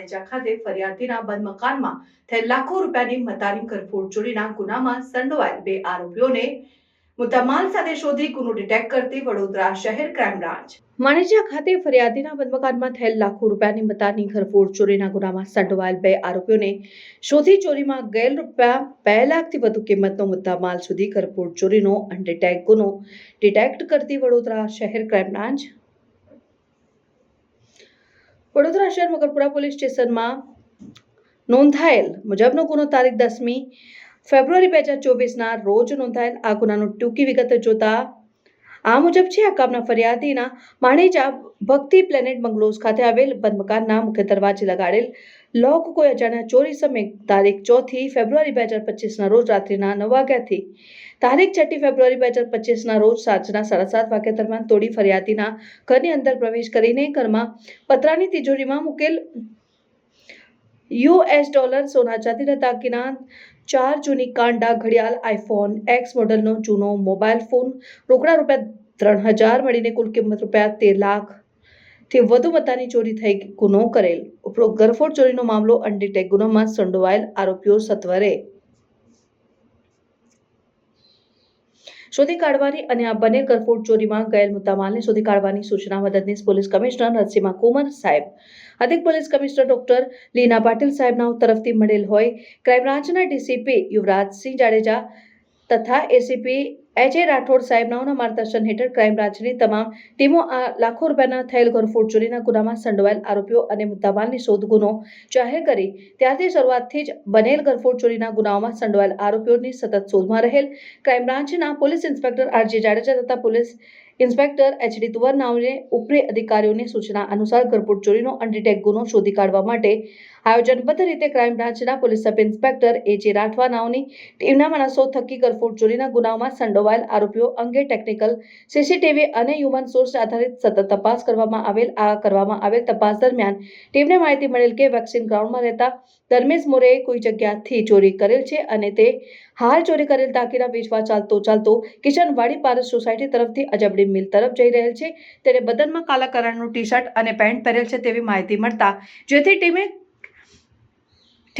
માણેજા ખાતે ફરિયાદીના બંધ થયેલ લાખો રૂપિયાની મતાની ઘરફોડ ચોરીના ગુનામાં સંડોવાયેલ બે આરોપીઓને મુદ્દામાલ સાથે શોધી ગુનો ડિટેક્ટ કરતી વડોદરા શહેર ક્રાઇમ બ્રાન્ચ. માણેજા ખાતે ફરિયાદીના બંધમકાનમાં થયેલ લાખો રૂપિયાની મતાની ઘરફોડ ચોરીના ગુનામાં સંડોવાયેલ બે આરોપીઓને શોધી ચોરીમાં ગયેલ રૂપિયા બે લાખથી વધુ કિંમતનો મુદ્દામાલ સુધી ઘરફોડ ચોરીનો અનડિટેક્ટ ગુનો ડિટેક્ટ કરતી વડોદરા શહેર ક્રાઇમ બ્રાન્ચ વડોદરા શહેર મકરપુરા પોલીસ સ્ટેશનમાં નોંધાયેલ મુજબનો ગુનો તારીખ દસમી ફેબ્રુઆરી બે હજાર ચોવીસના રોજ નોંધાયેલ આ ગુનાનું ટૂંકી વિગત જોતા આ મુજબ છે, આ કામના ફરિયાદીના માણેજા ભક્તિ પ્લેનેટ બંગલોઝ ખાતે આવેલ બંધ મકાનના મુખ્ય દરવાજે લગાડેલ લોક કોઈ અજાણ્યા ચોરી સમયે તારીખ ચોથી ફેબ્રુઆરી બે હજાર પચીસના રોજ રાત્રિના નવ વાગ્યાથી. તારીખ છઠ્ઠી ફેબ્રુઆરી બે હજાર પચીસના રોજ સાંજના સાડા સાત વાગ્યા દરમિયાન તોડી ફરિયાદીના ઘરની અંદર પ્રવેશ કરીને ઘરમાં પતરાની તિજોરીમાં મૂકેલ યુએસ ડોલર સોના ચાંદીના દાગીના, ચાર જૂની કાંડા ઘડિયાળ આઈફોન એક્સ મોડલનો જૂનો મોબાઈલ ફોન, રોકડા રૂપિયા ત્રણ હજાર, મળીને કુલ કિંમત રૂપિયા તેર લાખ થી વધુ મતાની ચોરી થઈ ગુનો કરેલ. ઉપરોક્ત ગરફોડ ચોરીનો મામલો અનડિટેક ગુનામાં સંડોવાયેલ આરોપીઓ સત્વરે. શોધી કાઢવાની અને આ બંને કરફોડ ચોરીમાં ગયેલ મુદ્દામાલને શોધી કાઢવાની સૂચના મદદનીશ પોલીસ કમિશનર નરસિંહા કુમાર સાહેબ. અધિક police commissioner doctor Leena Patil સાહેબના તરફથી મળેલ હોય. ક્રાઇમ બ્રાન્ચના ડીસીપી યુવરાજસિંહ જાડેજા તથા એસીપી એચ એ રાઠોડ સાહેબનાઓના માર્ગદર્શન હેઠળ ક્રાઇમ બ્રાન્ચની તમામ ટીમો આ લાખો રૂપિયાના થયેલ ઘરફોડ ચોરીના ગુનામાં સંડોવાયેલ આરોપીઓ અને મુદ્દામાલની શોધ ગુનો જાહેર કરી. ત્યારથી શરૂઆતથી જ બનેલ ઘરફોડ ચોરીના ગુનાઓમાં સંડોવાયેલ આરોપીઓની સતત શોધમાં રહેલ. ક્રાઇમ બ્રાન્ચના પોલીસ ઇન્સ્પેક્ટર આરજી જાડેજા તથા પોલીસ ઇન્સ્પેક્ટર એચડી તુવર નાઓને ઉપરી અધિકારીઓની સૂચના અનુસાર ઘરફોડ ચોરીનો અનડિટેક ગુનો શોધી કાઢવા માટે આયોજનબદ્ધ રીતે ક્રાઇમ બ્રાન્ચના પોલીસ સબ ઇન્સ્પેક્ટર એ જે રાઠવા નાવની ટીમના માણસો થકી ઘરફોડ ચોરીના ગુનાઓમાં સંડોવાયેલ આરોપીઓ અંગે ટેકનિકલ સીસીટીવી અને હ્યુમન સોર્સ આધારિત સતત તપાસ કરવામાં આવેલ, આ કરવામાં આવેલ તપાસ દરમિયાન ટીમને માહિતી મળેલ કે વેક્સિન ગ્રાઉન્ડમાં રહેતા ધર્મેશ મોરેએ કોઈ જગ્યાથી ચોરી કરેલ છે અને તે હાલ ચોરી કરેલ તાકીના વેચવા ચાલતો ચાલતો કિશનવાડી પારસ સોસાયટી તરફથી અજબડી મિલ તરફ જઈ રહેલ છે. તેને બદનમાં કાલા કલરનું ટી શર્ટ અને પેન્ટ પહેરેલ છે તેવી માહિતી મળતા, જેથી ટીમે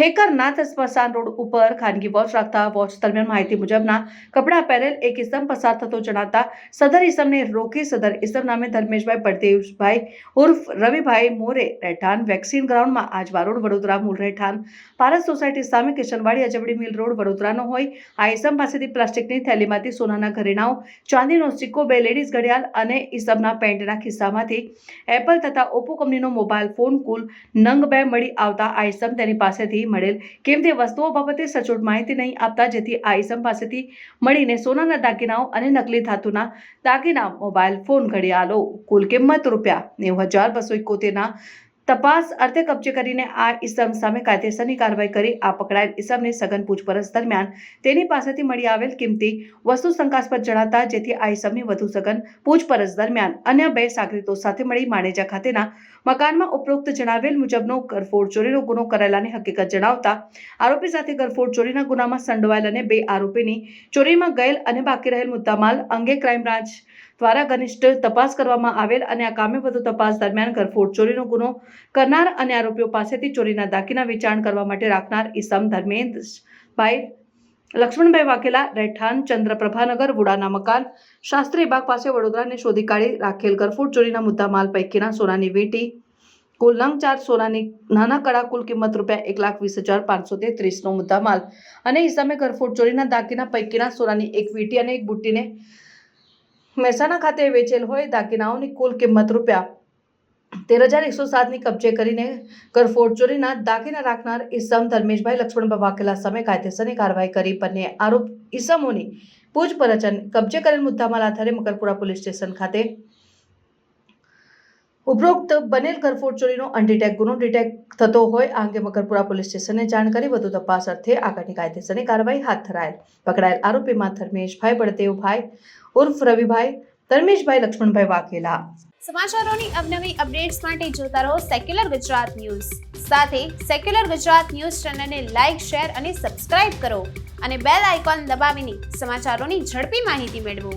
ઠેકરનાથ સ્મશાન રોડ ઉપર ખાનગી વોચ રાખતા વોચ દરમિયાન માહિતી મુજબના કપડાં પહેરેલ એક ઇસમ પસાર થતો જણાતા સદર ઇસમને રોકી સદર ઇસમ નામે ધર્મેશભાઈ પરદેવભાઈ ઉર્ફ રવિભાઈ મોરે રહેઠાણ વેક્સિન ગ્રાઉન્ડમાં આજવા રોડ વડોદરા મૂળ રહેઠાણ. પારસ સોસાયટી સામે કિશનવાડી અજબડી મિલ રોડ વડોદરાનો હોય. આ ઇસમ પાસેથી પ્લાસ્ટિકની થેલીમાંથી સોનાના ઘરેણાઓ, ચાંદીનો સિક્કો, બે લેડીઝ ઘડિયાળ અને ઇસમના પેન્ટના ખિસ્સામાંથી એપલ તથા ઓપ્પો કંપનીનો મોબાઈલ ફોન કુલ નંગ બે મળી આવતા આ ઇસમ તેની પાસેથી મળેલ. કિંમતી વસ્તુઓ બાબતે સચોટ માહિતી નહીં આપતા, જેથી આ પાસેથી મળીને સોનાના દાગીનાઓ અને નકલી ધાતુના દાગીના મોબાઈલ ફોન ઘડિયાળો કુલ કિંમત રૂપિયા નેવું હજાર બસો એકોતેરના તપાસ અર્થે કબજે કરીને આ ઇસમ સામે કાયદેસરની કાર્યવાહી કરી આ પકડાયેલ ઇસમને સઘન પૂછપરછ દરમિયાન તેની પાસેથી મળી આવેલ કિંમતી વસ્તુ શંકાસ્પદ જણાતા જેથી આ ઇસમની વધુ સઘન પૂછપરછ દરમિયાન અન્ય બે સાગરીતો સાથે મળી માણેજા ખાતેના મકાનમાં ઉપરોક્ત જણાવેલ મુજબનો ગરફોડ ચોરીનો ગુનો કરેલાની હકીકત જણાવતા આરોપી સાથે ગરફોડ ચોરીના ગુનામાં સંડોવાયેલ અને બે આરોપીની ચોરીમાં ગયેલ અને બાકી રહેલ મુદ્દામાલ અંગે ક્રાઇમ બ્રાન્ચ દ્વારા ઘનિષ્ઠ તપાસ કરવામાં આવેલ અને આ કામે વધુ તપાસ દરમિયાન ઘરફોડ ચોરીનો ગુનો કરનાર અને આરોપીઓ પાસેથી ચોરીના દાગીના વેચાણ કરવા માટે રાખનાર ઈસમ ધર્મેન્દ્રભાઈ, લક્ષ્મણભાઈ વાઘેલા, રહેઠાણ, ચંદ્રપ્રભાનગર, વુડાના મકાન, શાસ્ત્રી બાગ પાસે વડોદરાને શોધી કાઢી રાખેલ ઘરફોડ ચોરીના મુદ્દામાલ પૈકીના સોનાની વીંટી, કુલ નંગ ચાર સોનાની નાના કડા કુલ કિંમત રૂપિયા એક લાખ વીસ હજાર પાંચસો તેત્રીસનો મુદ્દામાલ. અને ઈસમે ઘરફોડ ચોરીના દાગીના પૈકીના સોનાની એક વીંટી અને એક બુટ્ટીને મહેસાણા ખાતે વેચેલ હોય દાગીનાઓની કુલ કિંમત રૂપિયા તેર હજાર એકસો સાતની કબજે કરીને કરફોડ ચોરીના દાગીના રાખનાર ઈસમ ધર્મેશભાઈ લક્ષ્મણભાઈ વાઘેલા સામે કાયદેસરની કાર્યવાહી કરી. બંને આરોપ ઈસમોની પૂછપરછ કબજે કરેલ મુદ્દામાલ આધારે મકરપુરા પોલીસ સ્ટેશન ખાતે ઉપરોક્ત બનેલ ઘરફોડ ચોરીનો અનડિટેક ગુનો ડિટેક્ટ થતો હોય, આ અંગે મકરપુરા પોલીસ સ્ટેશનને જાણ કરી વધુ તપાસ અર્થે આગળની કાયદેસરની કાર્યવાહી હાથ ધરાયેલ. પકડાયેલ આરોપીમાં ધર્મેશભાઈ બળદેવભાઈ, ઉર્ફ રવિભાઈ, ધર્મેશભાઈ લક્ષ્મણભાઈ વાઘેલા. સમાચારોની અવનવી અપડેટ્સ માટે જોતા રહો સેક્યુલર ગુજરાત ન્યૂઝ સાથે સેક્યુલર ગુજરાત ન્યૂઝ ચેનલને લાઇક શેર અને સબસ્ક્રાઇબ કરો અને બેલ આઇકોન દબાવીને સમાચારોની ઝડપી માહિતી મેળવો.